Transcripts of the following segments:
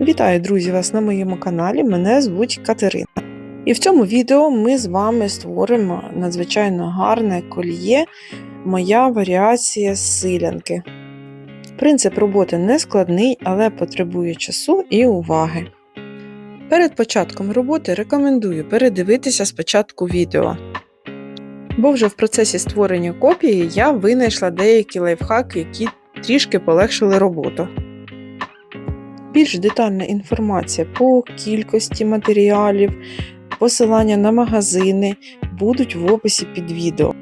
Вітаю, друзі, вас на моєму каналі. Мене звуть Катерина. І в цьому відео ми з вами створимо надзвичайно гарне кольє Моя варіація силянки. Принцип роботи не складний, але потребує часу і уваги. Перед початком роботи рекомендую передивитися спочатку відео. Бо вже в процесі створення копії я винайшла деякі лайфхаки, які трішки полегшили роботу. Більш детальна інформація по кількості матеріалів, посилання на магазини будуть в описі під відео.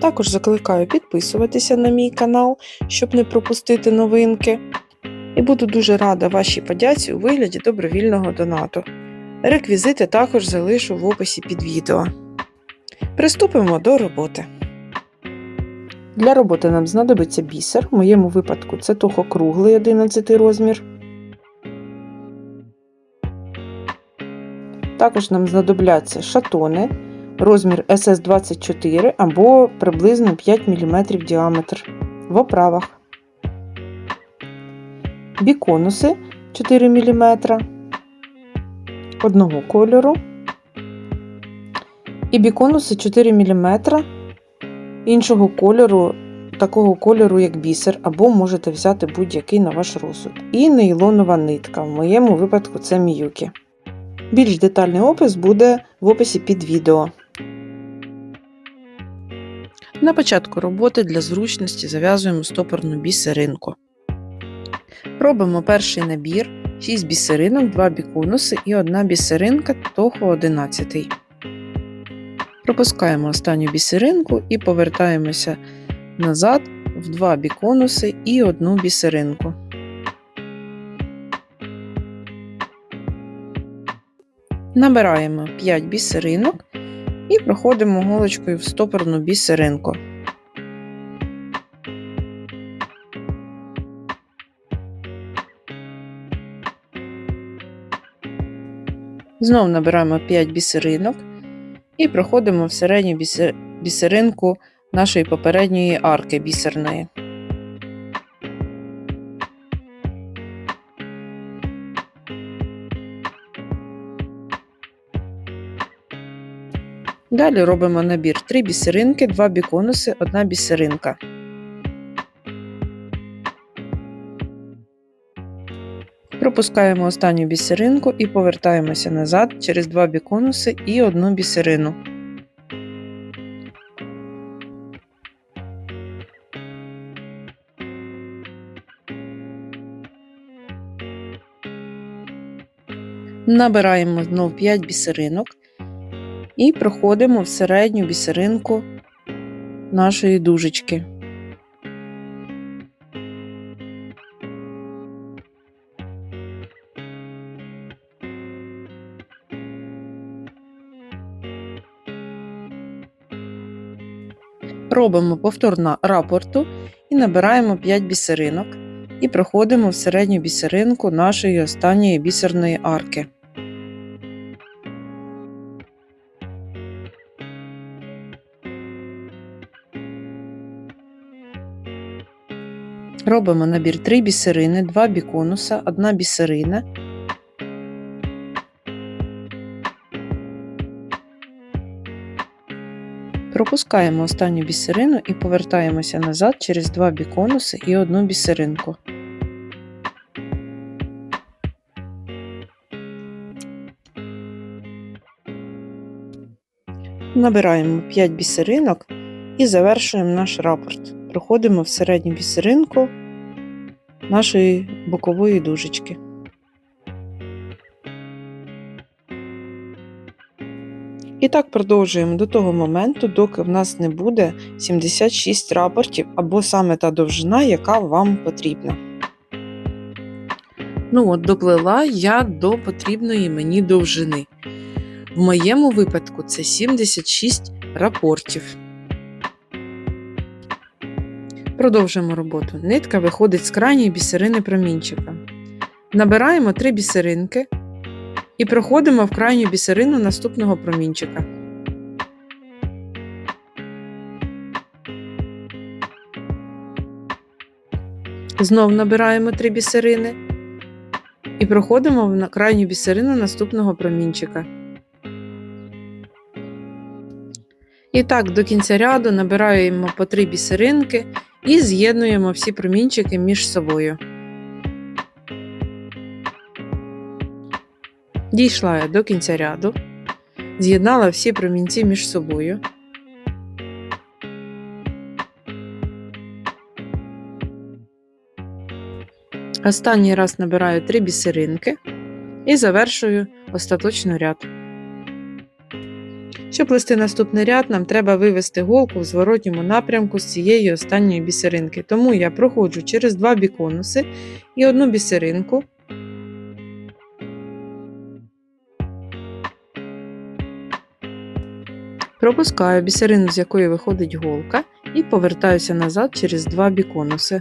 Також закликаю підписуватися на мій канал, щоб не пропустити новинки. І буду дуже рада вашій подяці у вигляді добровільного донату. Реквізити також залишу в описі під відео. Приступимо до роботи. Для роботи нам знадобиться бісер, в моєму випадку це того круглий 11 розмір. Також нам знадобляться шатони, розмір SS24 або приблизно 5 мм діаметр в оправах, біконуси 4 мм одного кольору і біконуси 4 мм іншого кольору, такого кольору, як бісер, або можете взяти будь-який на ваш розсуд. І нейлонова нитка, в моєму випадку це міюкі. Більш детальний опис буде в описі під відео. На початку роботи для зручності зав'язуємо стопорну бісеринку. Робимо перший набір, 6 бісеринок, 2 біконуси і 1 бісеринка того 11. Пропускаємо останню бісеринку і повертаємося назад в 2 біконуси і 1 бісеринку. Набираємо 5 бісеринок і проходимо голочкою в стопорну бісеринку. Знову набираємо 5 бісеринок і проходимо в середню бісеринку нашої попередньої арки бісерної. Далі робимо набір 3 бісеринки, 2 біконуси, 1 бісеринка. Пропускаємо останню бісеринку і повертаємося назад через 2 біконуси і 1 бісерину. Набираємо знов 5 бісеринок і проходимо в середню бісеринку нашої дужечки. Робимо повторно рапорту і набираємо 5 бісеринок і проходимо в середню бісеринку нашої останньої бісерної арки. Робимо набір 3 бісерини, 2 біконуса, 1 бісерина. Пропускаємо останню бісерину і повертаємося назад через 2 біконуси і 1 бісеринку. Набираємо 5 бісеринок і завершуємо наш рапорт. Проходимо в середню бісеринку нашої бокової дужечки. І так продовжуємо до того моменту, доки в нас не буде 76 рапортів або саме та довжина, яка вам потрібна. Ну от, доплела я до потрібної мені довжини. В моєму випадку це 76 рапортів. Продовжуємо роботу. Нитка виходить з крайньої бісерини промінчика. Набираємо 3 бісеринки і проходимо в крайню бісерину наступного промінчика. Знов набираємо 3 бісерини І проходимо на крайню бісерину наступного промінчика. І так, до кінця ряду набираємо по 3 бісеринки і з'єднуємо всі промінчики між собою. Дійшла я до кінця ряду, з'єднала всі промінці між собою. Останній раз набираю 3 бісеринки і завершую остаточно ряд. Щоб плести наступний ряд, нам треба вивести голку в зворотньому напрямку з цієї останньої бісеринки. Тому я проходжу через два біконуси і одну бісеринку. Пропускаю бісерину, з якої виходить голка, і повертаюся назад через два біконуси.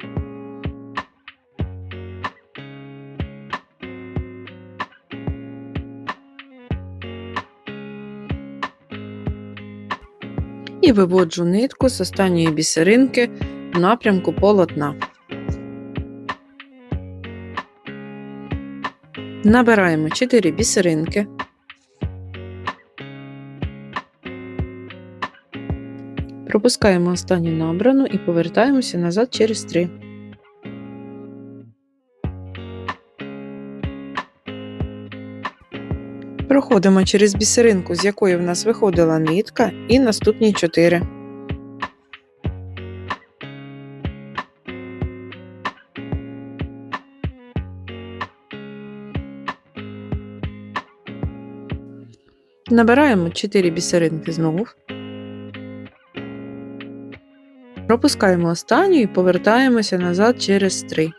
Виводжу нитку з останньої бісеринки в напрямку полотна. Набираємо 4 бісеринки. Пропускаємо останню набрану і повертаємося назад через 3. Проходимо через бісеринку, з якої в нас виходила нитка, і наступні 4. Набираємо 4 бісеринки знову. Пропускаємо останню і повертаємося назад через 3.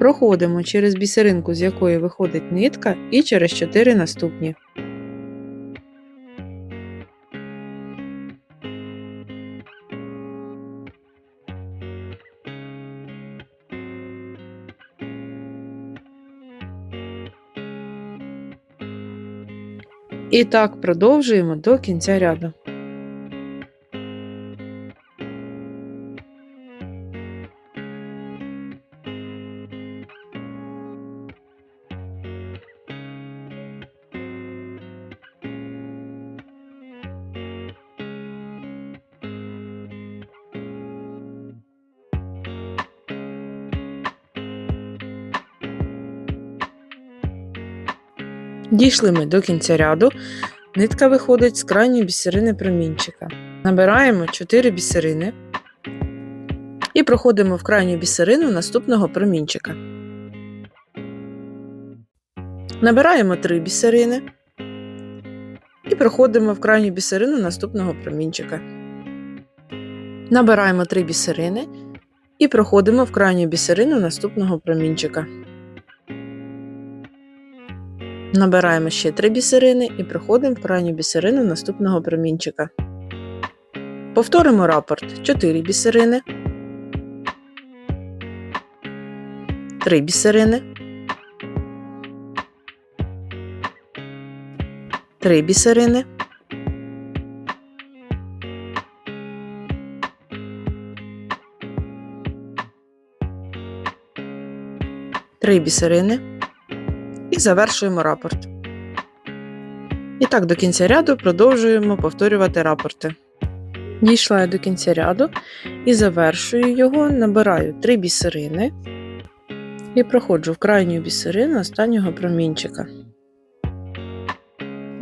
Проходимо через бісеринку, з якої виходить нитка, і через 4 наступні. І так продовжуємо до кінця ряду. Дійшли ми до кінця ряду. Нитка виходить з крайньої бісерини промінчика. Набираємо 4 бісерини і проходимо в крайню бісерину наступного промінчика. Набираємо 3 бісерини і проходимо в крайню бісерину наступного промінчика. Набираємо 3 бісерини і проходимо в крайню бісерину наступного промінчика. Набираємо ще 3 бісерини і проходимо в крайню бісерину наступного промінчика. Повторимо рапорт. 4 бісерини, 3 бісерини, 3 бісерини, Три бісерини. і завершуємо рапорт. І так, до кінця ряду продовжуємо повторювати рапорти. Дійшла я до кінця ряду і завершую його, набираю 3 бісерини і проходжу в крайню бісерину останнього промінчика.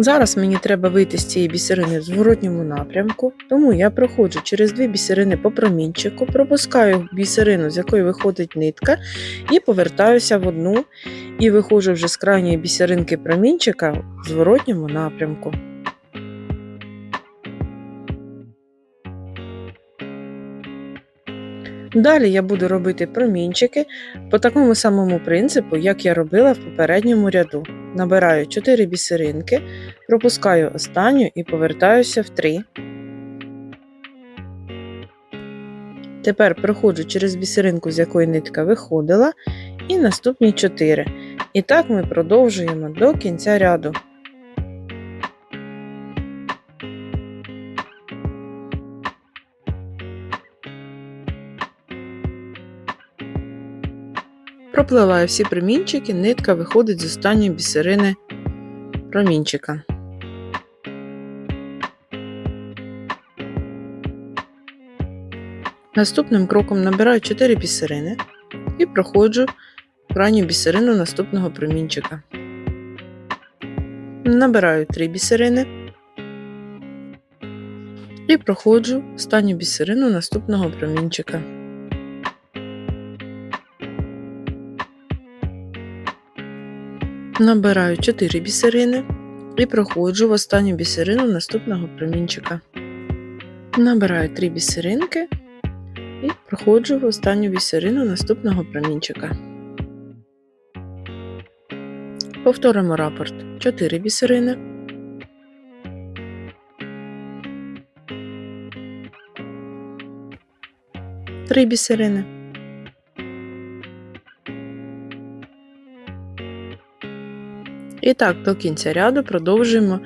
Зараз мені треба вийти з цієї бісерини в зворотньому напрямку, тому я проходжу через дві бісерини по промінчику, пропускаю бісерину, з якої виходить нитка, і повертаюся в одну і виходжу вже з крайньої бісеринки промінчика в зворотньому напрямку. Далі я буду робити промінчики по такому самому принципу, як я робила в попередньому ряду. Набираю 4 бісеринки, пропускаю останню і повертаюся в 3. Тепер проходжу через бісеринку, з якої нитка виходила, і наступні 4. І так ми продовжуємо до кінця ряду. Пропливаю всі промінчики, нитка виходить з останньої бісерини промінчика. Наступним кроком набираю 4 бісерини і проходжу крайню бісерину наступного промінчика. Набираю 3 бісерини і проходжу останню бісерину наступного промінчика. Набираю 4 бісерини і проходжу в останню бісерину наступного промінчика. Набираю 3 бісеринки і проходжу в останню бісерину наступного промінчика. Повторимо рапорт 4 бісерини. Три бісерини. І так, до кінця ряду продовжуємо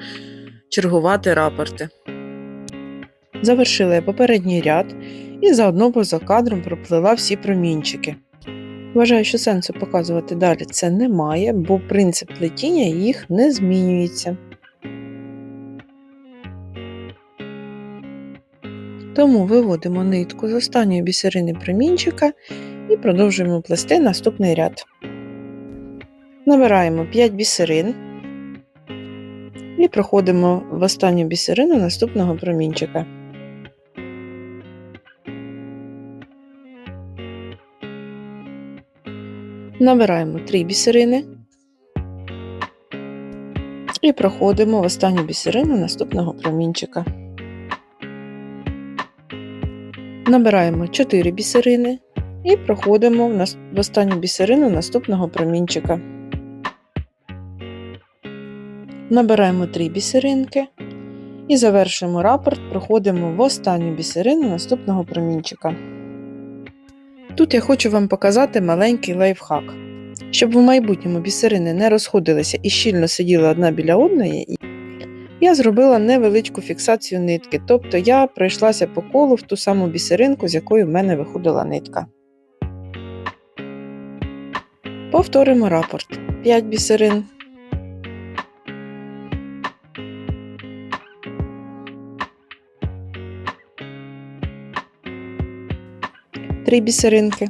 чергувати рапорти. Завершила я попередній ряд і заодно поза кадром проплила всі промінчики. Вважаю, що сенсу показувати далі це немає, бо принцип плетіння їх не змінюється. Тому виводимо нитку з останньої бісерини промінчика і продовжуємо плести наступний ряд. Набираємо 5 бісерин і проходимо в останню бісерину наступного промінчика. Набираємо 3 бісерини і проходимо в останню бісерину наступного промінчика. Набираємо 4 бісерини і проходимо в, останню бісерину наступного промінчика. Набираємо 3 бісеринки і завершуємо рапорт, проходимо в останню бісерину наступного промінчика. Тут я хочу вам показати маленький лайфхак. Щоб в майбутньому бісерини не розходилися і щільно сиділи одна біля одної, я зробила невеличку фіксацію нитки, тобто я пройшлася по колу в ту саму бісеринку, з якої в мене виходила нитка. Повторимо рапорт. 5 бісерин. Три бісеринки.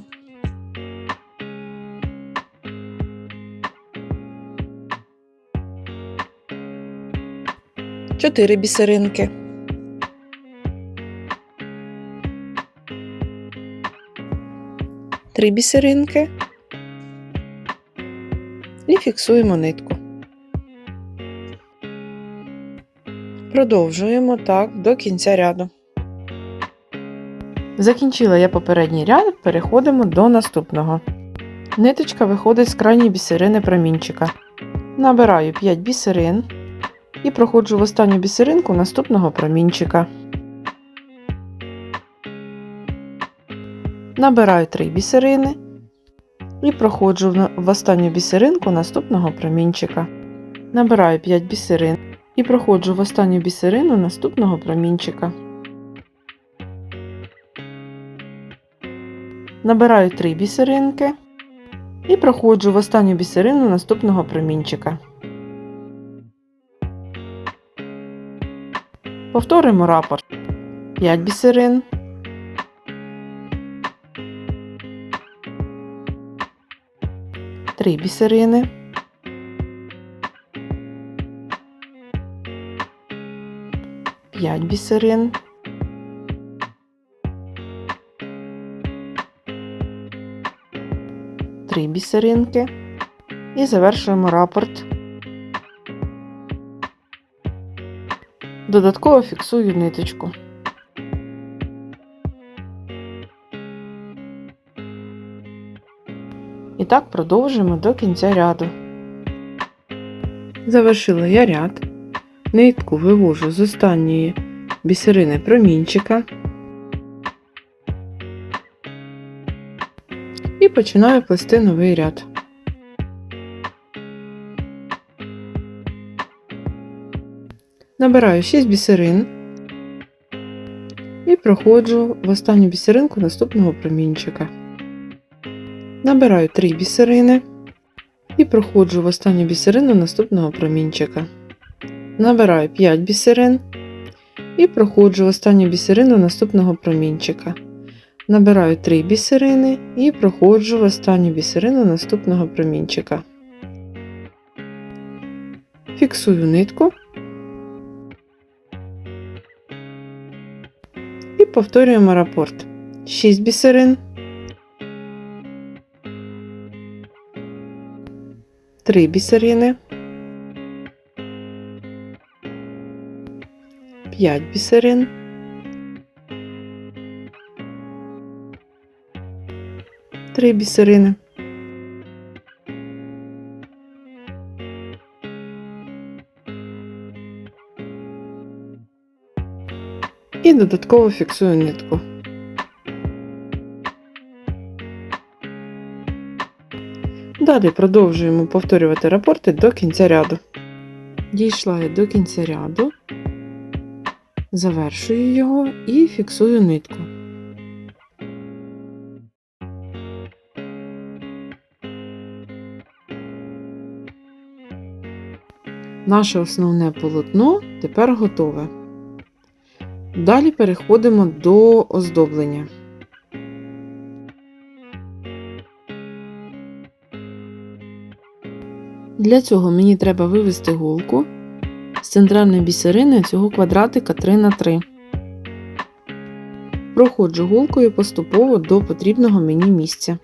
Чотири бісеринки. Три бісеринки. І фіксуємо нитку. Продовжуємо так до кінця ряду. Закінчила я попередній ряд, переходимо до наступного. Ниточка виходить з крайньої бісерини промінчика. Набираю 5 бісерин і проходжу в останню бісеринку наступного промінчика. Набираю 3 бісерини і проходжу в останню бісеринку наступного промінчика. Набираю 5 бісерин і проходжу в останню бісерину наступного промінчика. Набираю 3 бісеринки і проходжу в останню бісерину наступного промінчика. Повторимо рапорт. 5 бісерин. Три бісерини. П'ять бісерин. Три бісеринки. І завершуємо рапорт. Додатково фіксую ниточку. І так продовжуємо до кінця ряду. Завершила я ряд. Нитку вивожу з останньої бісерини промінчика починаю плести новий ряд. Набираю 6 бісерин і проходжу в останню бісеринку наступного промінчика. Набираю 3 бісерини і проходжу в останню бісерину наступного промінчика. Набираю 5 бісерин і проходжу в останню бісерину наступного промінчика. Набираю 3 бісерини і проходжу в останню бісерину наступного промінчика. Фіксую нитку і повторюємо рапорт. 6 бісерин. 3 бісерини. 5 бісерин. 3 бісерини. І додатково фіксую нитку. Далі продовжуємо повторювати рапорти до кінця ряду. Дійшла я до кінця ряду, завершую його і фіксую нитку. Наше основне полотно тепер готове. Далі переходимо до оздоблення. Для цього мені треба вивести голку з центральної бісерини цього квадратика 3 на 3 Проходжу голкою поступово до потрібного мені місця.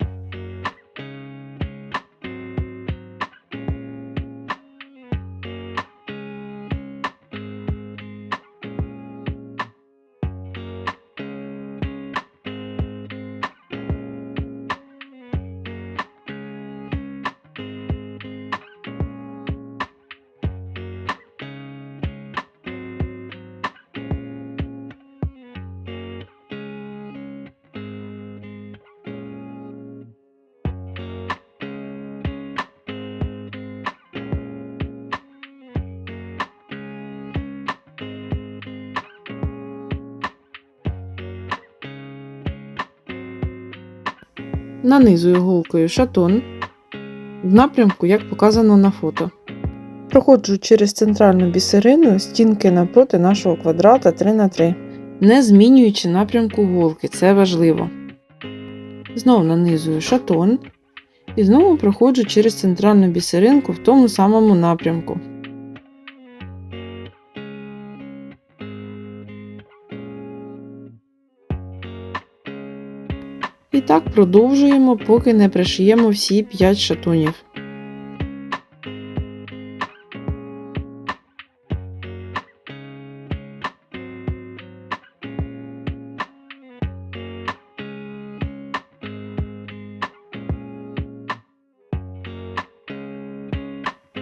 Нанизую голкою шатон в напрямку, як показано на фото. Проходжу через центральну бісерину стінки напроти нашого квадрата 3х3, не змінюючи напрямку голки, це важливо. Знову нанизую шатон і знову проходжу через центральну бісеринку в тому самому напрямку. Так продовжуємо, поки не пришиємо всі 5 шатунів.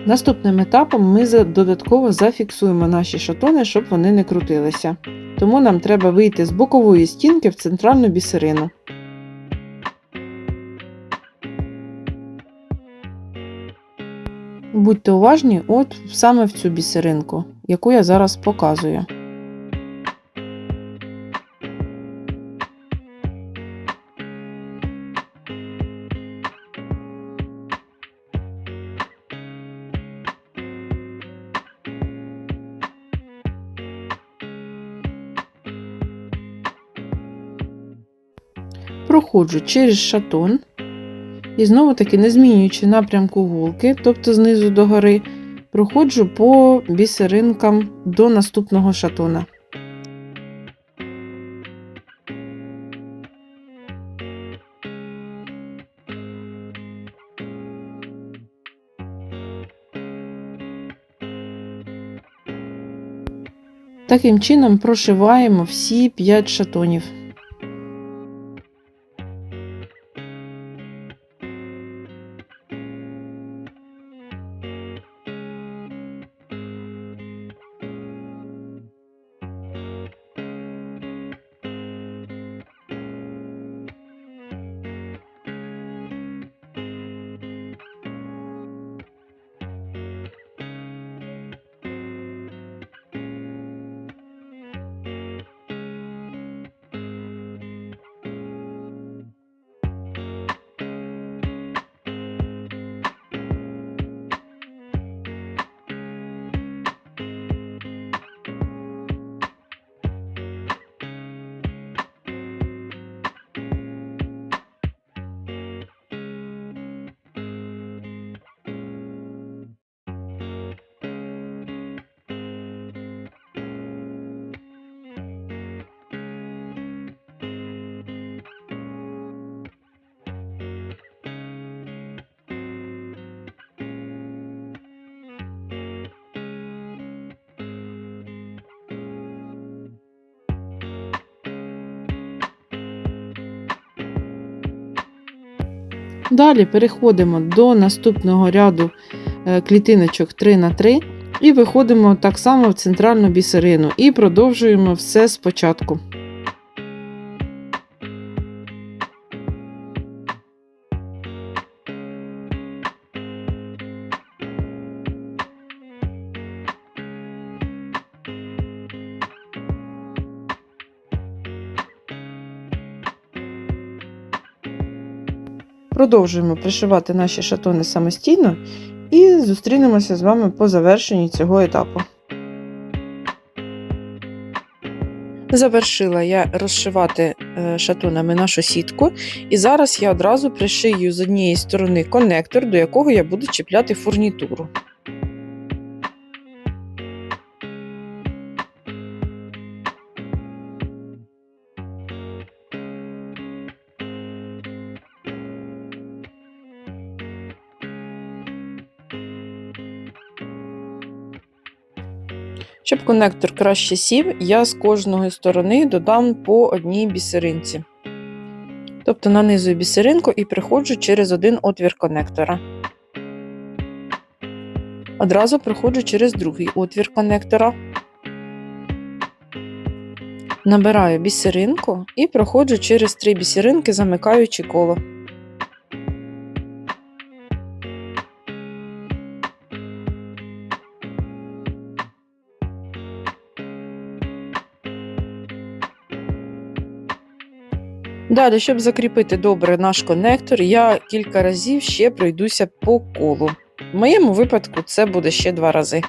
Наступним етапом ми додатково зафіксуємо наші шатони, щоб вони не крутилися. Тому нам треба вийти з бокової стінки в центральну бісерину. Будьте уважні от саме в цю бісеринку, яку я зараз показую. Проходжу через шатон. І знову таки, не змінюючи напрямку голки, тобто знизу до гори, проходжу по бісеринкам до наступного шатона. Таким чином прошиваємо всі 5 шатонів. Далі переходимо до наступного ряду е, клітиночок 3 на 3 і виходимо так само в центральну бісерину і продовжуємо все спочатку. Продовжуємо пришивати наші шатони самостійно і зустрінемося з вами по завершенні цього етапу. Завершила я розшивати шатунами шатонами нашу сітку, і зараз я одразу пришию з однієї сторони конектор, до якого я буду чіпляти фурнітуру. Щоб конектор краще сів, я з кожної сторони додам по одній бісеринці. Тобто нанизую бісеринку і приходжу через один отвір конектора. Одразу приходжу через другий отвір конектора. Набираю бісеринку і проходжу через три бісеринки, замикаючи коло. Далі, щоб закріпити добре наш конектор, я кілька разів ще пройдуся по колу. В моєму випадку це буде ще два рази.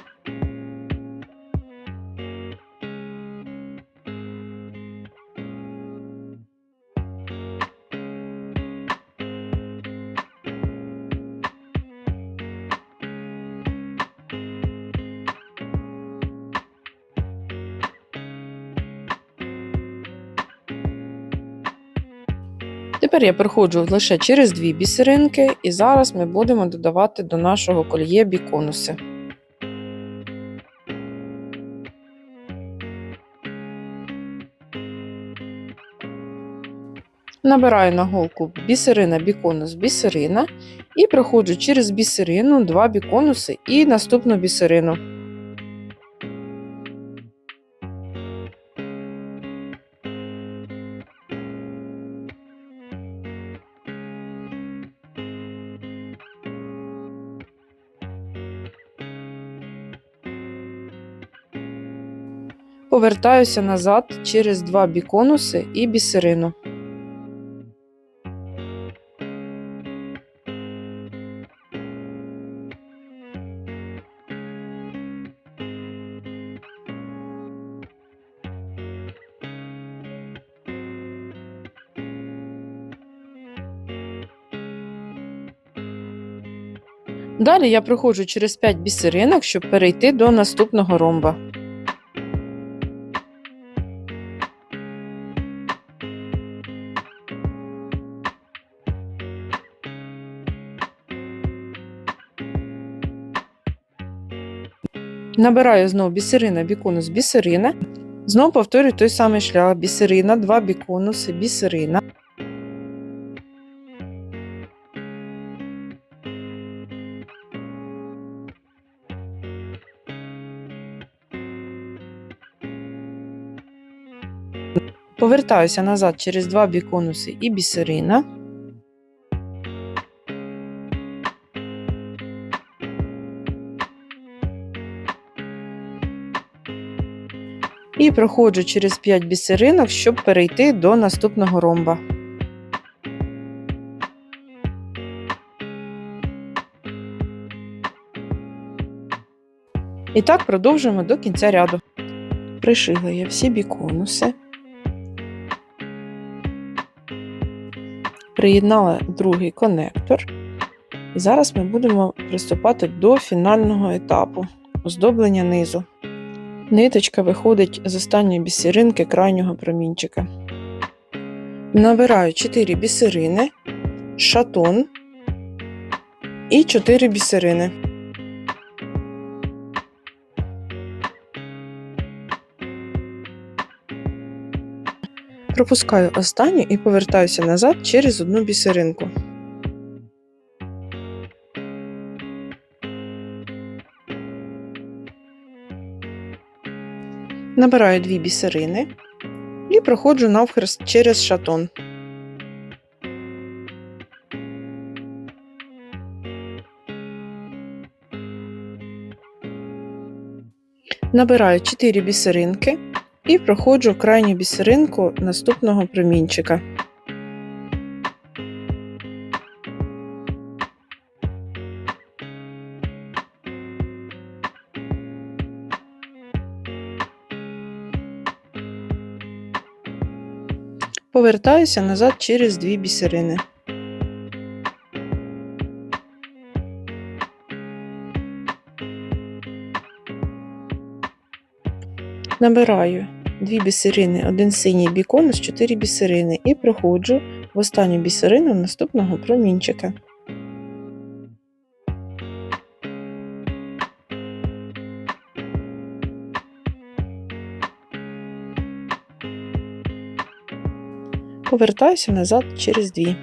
Тепер я проходжу лише через дві бісеринки, і зараз ми будемо додавати до нашого кольє біконуси. Набираю на голку бісерина, біконус, бісерина і проходжу через бісерину, два біконуси і наступну бісерину. Повертаюся назад через два біконуси і бісерину. Далі я проходжу через 5 бісеринок, щоб перейти до наступного ромба. Набираю знову бісерина, біконус, бісерина. Знову повторюю той самий шлях. Бісерина, два біконуси, бісерина. Повертаюся назад через два біконуси і бісерина. І проходжу через 5 бісеринок, щоб перейти до наступного ромба. І так продовжуємо до кінця ряду. Пришила я всі біконуси. Приєднала другий конектор. І зараз ми будемо приступати до фінального етапу оздоблення низу. Ниточка виходить з останньої бісеринки крайнього промінчика. Набираю 4 бісерини, шатон і 4 бісерини. Пропускаю останню і повертаюся назад через одну бісеринку. Набираю дві бісерини і проходжу навхрест через шатон. Набираю 4 бісеринки і проходжу крайню бісеринку наступного промінчика. Повертаюся назад через дві бісерини. Набираю дві бісерини, один синій бікон з 4 бісерини і проходжу в останню бісерину наступного промінчика. Повертаюся назад через дві.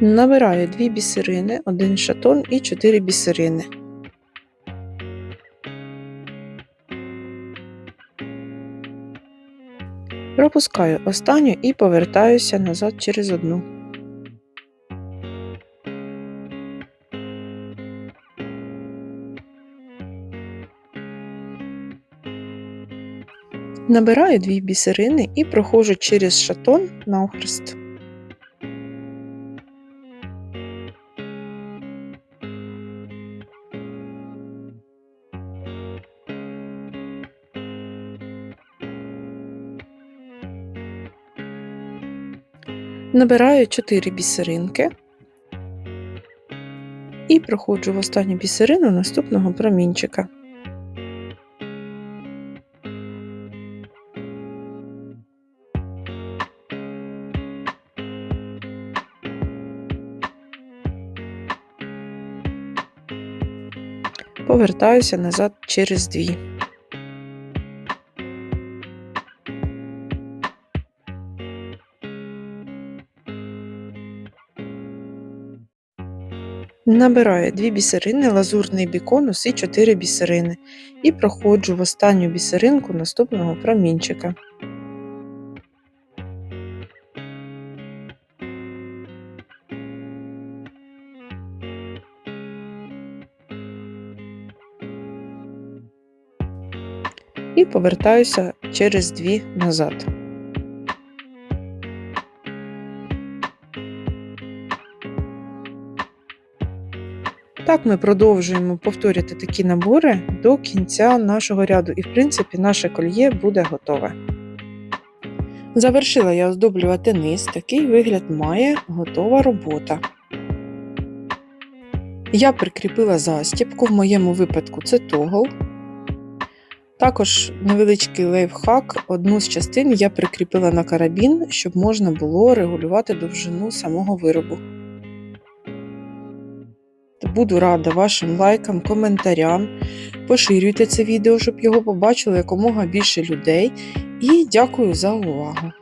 Набираю дві бісерини, один шатон і 4 бісерини. Пропускаю останню і повертаюся назад через одну. Набираю дві бісерини і проходжу через шатон навхрест. Набираю 4 бісеринки і проходжу в останню бісерину наступного промінчика. Повертаюся назад через дві. Набираю дві бісерини, лазурний біконус і 4 бісерини і проходжу в останню бісеринку наступного промінчика. І повертаюся через дві назад. Так ми продовжуємо повторювати такі набори до кінця нашого ряду, і, в принципі, наше кольє буде готове. Завершила я оздоблювати низ, такий вигляд має готова робота. Я прикріпила застібку, в моєму випадку це тогл. Також невеличкий лайфхак, одну з частин я прикріпила на карабін, щоб можна було регулювати довжину самого виробу. Буду рада вашим лайкам, коментарям. Поширюйте це відео, щоб його побачило якомога більше людей. І дякую за увагу!